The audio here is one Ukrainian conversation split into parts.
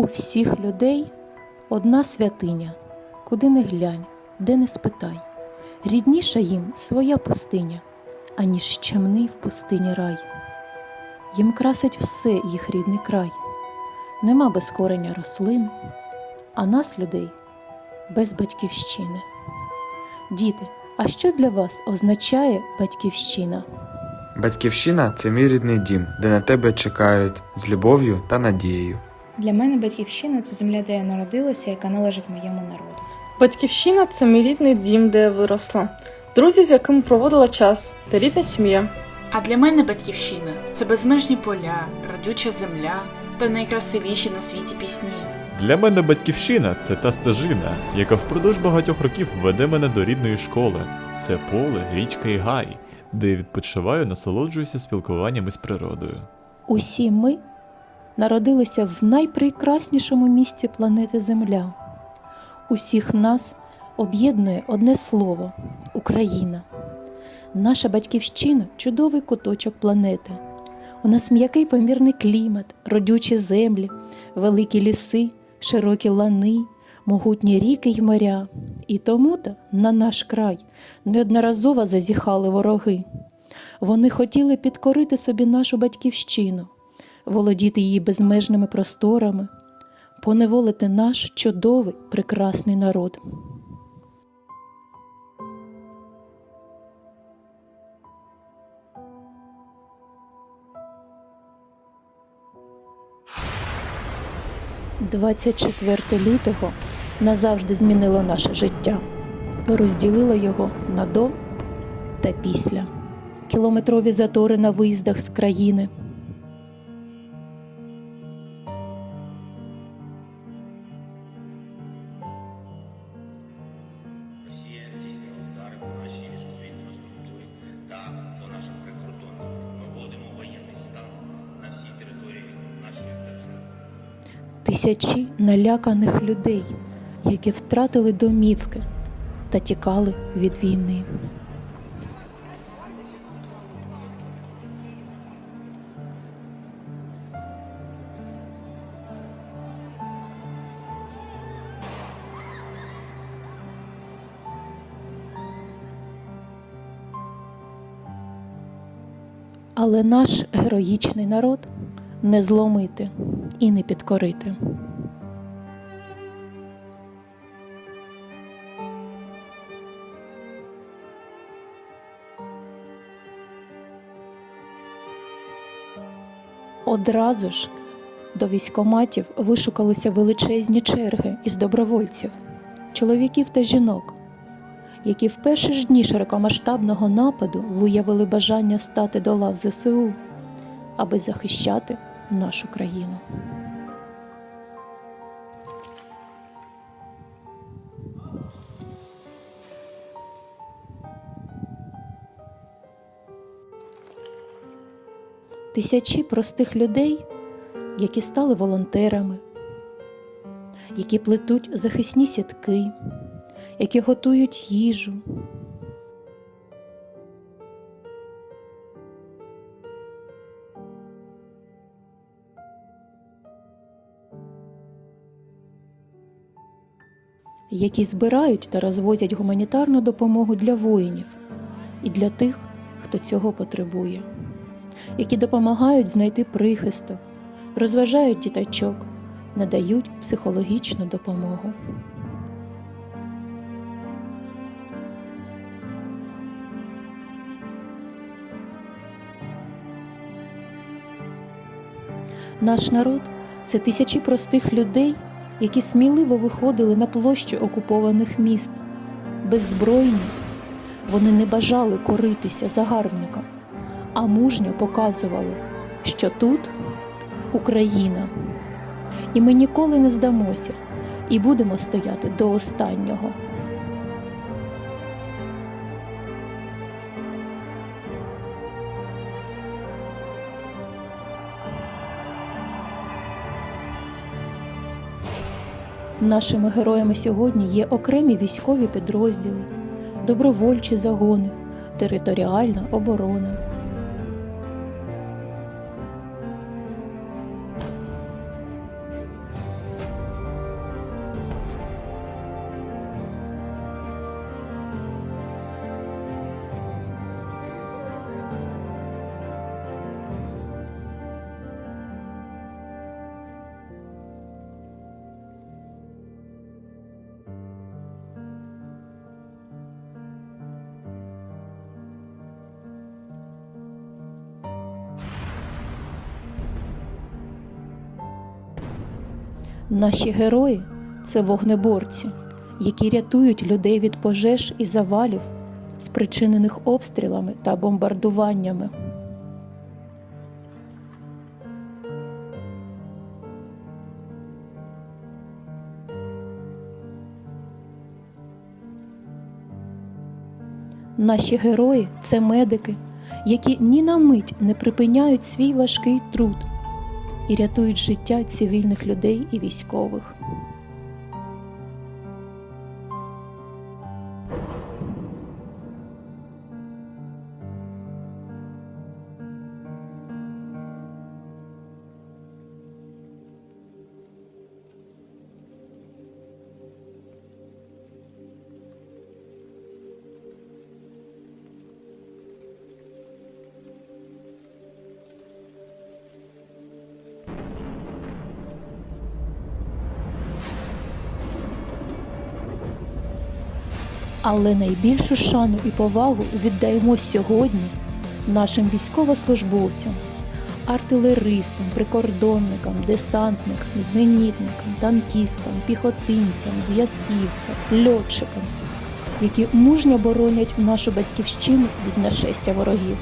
У всіх людей одна святиня, куди не глянь, де не спитай. Рідніша їм своя пустиня, аніж щемний в пустині рай. Їм красить все їх рідний край, нема без кореня рослин, а нас, людей, без батьківщини. Діти, а що для вас означає батьківщина? Батьківщина це мій рідний дім, де на тебе чекають з любов'ю та надією. Для мене батьківщина це земля, де я народилася, яка належить моєму народу. Батьківщина це мій рідний дім, де я виросла, друзі, з якими проводила час, та рідна сім'я. А для мене батьківщина це безмежні поля, родюча земля та найкрасивіші на світі пісні. Для мене батьківщина це та стежина, яка впродовж багатьох років веде мене до рідної школи. Це поле, річка і гай, де я відпочиваю, насолоджуюся спілкуванням із природою. Усі ми народилися в найпрекраснішому місці планети Земля. Усіх нас об'єднує одне слово Україна. Наша батьківщина чудовий куточок планети. У нас м'який помірний клімат, родючі землі, великі ліси, широкі лани, могутні ріки й моря. І тому-то на наш край неодноразово зазіхали вороги. Вони хотіли підкорити собі нашу батьківщину, володіти її безмежними просторами, поневолити наш чудовий прекрасний народ. «24 лютого назавжди змінило наше життя, розділило його на до та після кілометрові затори на виїздах з країни. Тисячі наляканих людей, які втратили домівки та тікали від війни. Але наш героїчний народ не зломити і не підкорити. Одразу ж до військоматів вишукалися величезні черги із добровольців, чоловіків та жінок, які в перші ж дні широкомасштабного нападу виявили бажання стати до лав ЗСУ, аби захищати нашу країну. Тисячі простих людей, які стали волонтерами, які плетуть захисні сітки, які готують їжу, які збирають та розвозять гуманітарну допомогу для воїнів і для тих, хто цього потребує, які допомагають знайти прихисток, розважають діточок, надають психологічну допомогу. Наш народ це тисячі простих людей, які сміливо виходили на площі окупованих міст. Беззбройні, вони не бажали коритися загарбникам, а мужньо показували, що тут Україна. І ми ніколи не здамося і будемо стояти до останнього. Нашими героями сьогодні є окремі військові підрозділи, добровольчі загони, територіальна оборона. Наші герої це вогнеборці, які рятують людей від пожеж і завалів, спричинених обстрілами та бомбардуваннями. Наші герої це медики, які ні на мить не припиняють свій важкий труд і рятують життя цивільних людей і військових. Але найбільшу шану і повагу віддаємо сьогодні нашим військовослужбовцям, артилеристам, прикордонникам, десантникам, зенітникам, танкістам, піхотинцям, зв'язківцям, льотчикам, які мужньо боронять нашу батьківщину від нашестя ворогів.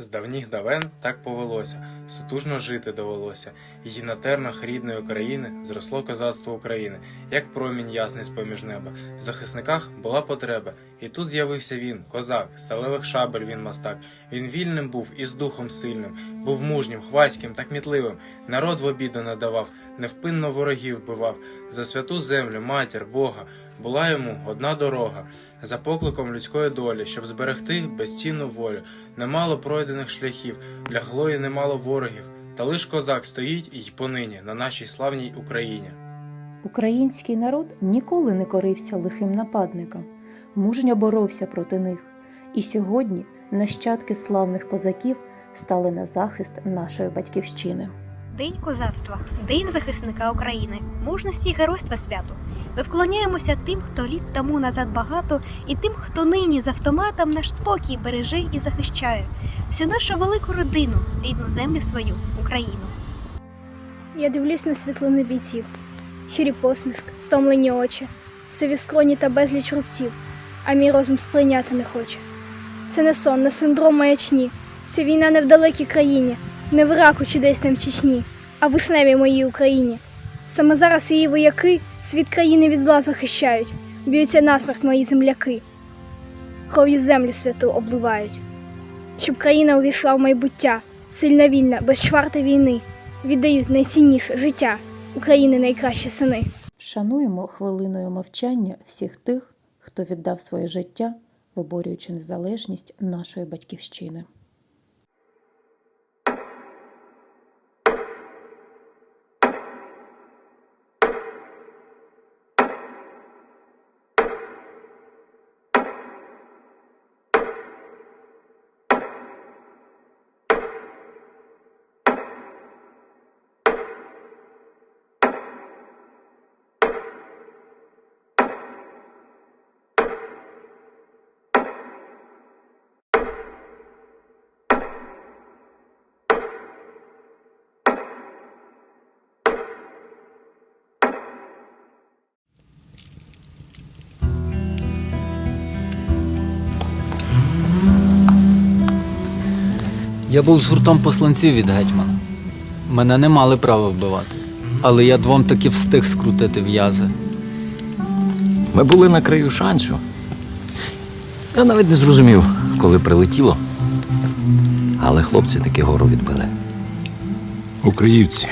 З давніх давен так повелося, сутужно жити довелося. Її на тернах рідної країни зросло козацтво України, як промінь ясний з-поміж неба. В захисниках була потреба, і тут з'явився він, козак, сталевих шабель він мастак. Він вільним був і з духом сильним, був мужнім, хвацьким та кмітливим. Народ в обіду не давав, невпинно ворогів вбивав. За святу землю, матір, Бога, була йому одна дорога. За покликом людської долі, щоб зберегти безцінну волю. Немало пройдених шляхів, лягло і немало ворогів. Та лиш козак стоїть і понині на нашій славній Україні. Український народ ніколи не корився лихим нападникам, мужньо боровся проти них. І сьогодні нащадки славних козаків стали на захист нашої батьківщини. День козацтва, День захисника України, мужності й геройства святу. Ми вклоняємося тим, хто літ тому назад багато, і тим, хто нині з автоматом наш спокій береже і захищає всю нашу велику родину, рідну землю свою, Україну. Я дивлюсь на світлини бійців, щирі посмішки, стомлені очі, сиві скроні та безліч рубців, а мій розум сприйняти не хоче. Це не сон, не синдром маячні, це війна не в далекій країні, не в Іраку чи десь там Чечні, а в вишневій моїй Україні. Саме зараз її вояки світ країни від зла захищають, б'ються насмерть мої земляки, кров'ю землю святу обливають, щоб країна увійшла в майбуття, сильна вільна, без чварти війни, віддають найцінніше життя України найкращі сини. Вшануємо хвилиною мовчання всіх тих, хто віддав своє життя, виборюючи незалежність нашої батьківщини. Я був з гуртом посланців від гетьмана. Мене не мали права вбивати. Але я двом таки встиг скрутити в'язи. Ми були на краю шансу. Я навіть не зрозумів, коли прилетіло. Але хлопці таки гору відбили. Украївці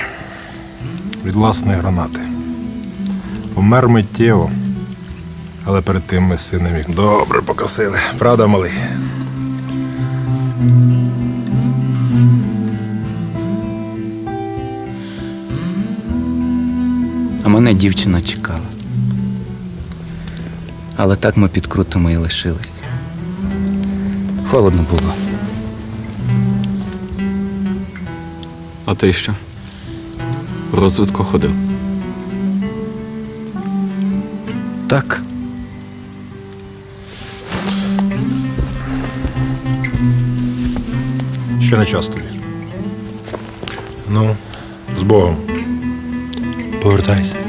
від власної гранати. Помер миттєво, але перед тим ми з сином їх добре покосили. Правда, малий? Мене дівчина чекала. Але так ми під крутами і лишились. Холодно було. А ти що? В розвитку ходив. Так. Ще не час тобі. Ну, з Богом. Повертайся.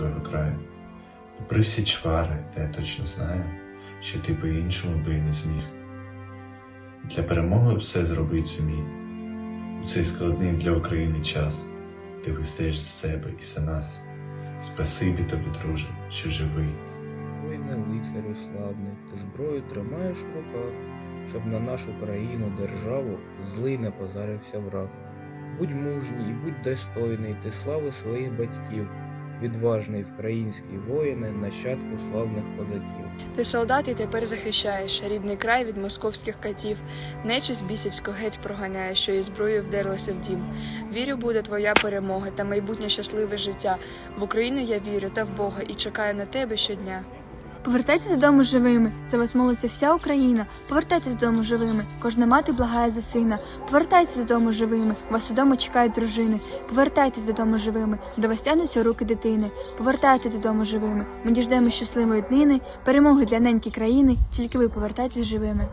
Серці краю. Попри всі чвари, та я точно знаю, що ти по-іншому би і не зміг. Для перемоги все зробить зумій. У цей складний для України час ти вистаєш з себе і за нас. Спасибі тобі, друже, що живий. Воїне лицарю славний, ти зброю тримаєш в руках, щоб на нашу країну, державу злий не позарився враг. Будь мужній будь достойний ти слави своїх батьків, відважний вкраїнський воїне, нащадку славних козаків. Ти солдат і тепер захищаєш рідний край від московських катів. Нечисть бісівську геть проганяє, що і зброю вдерлася в дім. Вірю, буде твоя перемога та майбутнє щасливе життя. В Україну я вірю та в Бога і чекаю на тебе щодня. Повертайтеся додому живими, за вас молиться вся Україна. Повертайтеся додому живими, кожна мати благає за сина. Повертайтеся додому живими, вас удома чекають дружини. Повертайтеся додому живими, до вас тянуться руки дитини. Повертайтеся додому живими. Ми діждемо щасливої днини, перемоги для неньки країни, тільки ви повертайтесь живими.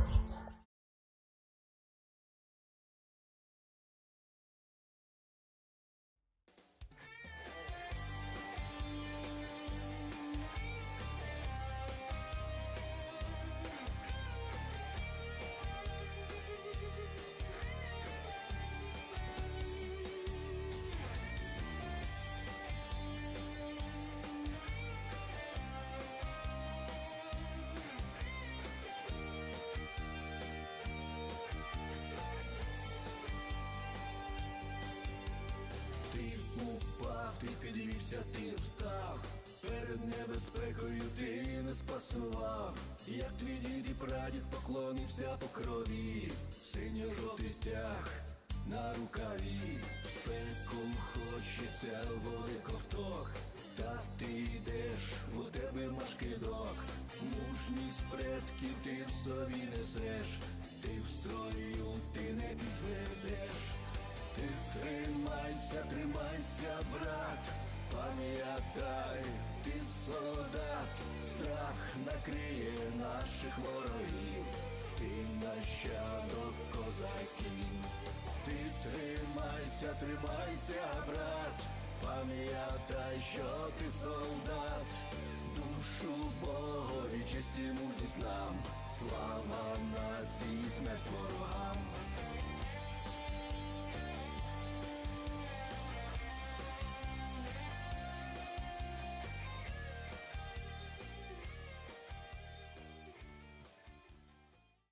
Перед небезпекою ти не спасував. Як твій дід і прадід поклонився по крові, синьо-жовтий стяг на рукаві. В спеку хочеться води ковток, та ти йдеш, у тебе машкидок. Мужність предків ти в собі несеш, ти в строю, ти не підведеш. Ти тримайся, тримайся, брат, пам'ятай, ти солдат, страх накриє наших ворогів, ти нащадок козаків, ти тримайся, тримайся, брат, пам'ятай, що ти солдат, душу Богові, честь і мужність нам, слава нації, смерть ворогам.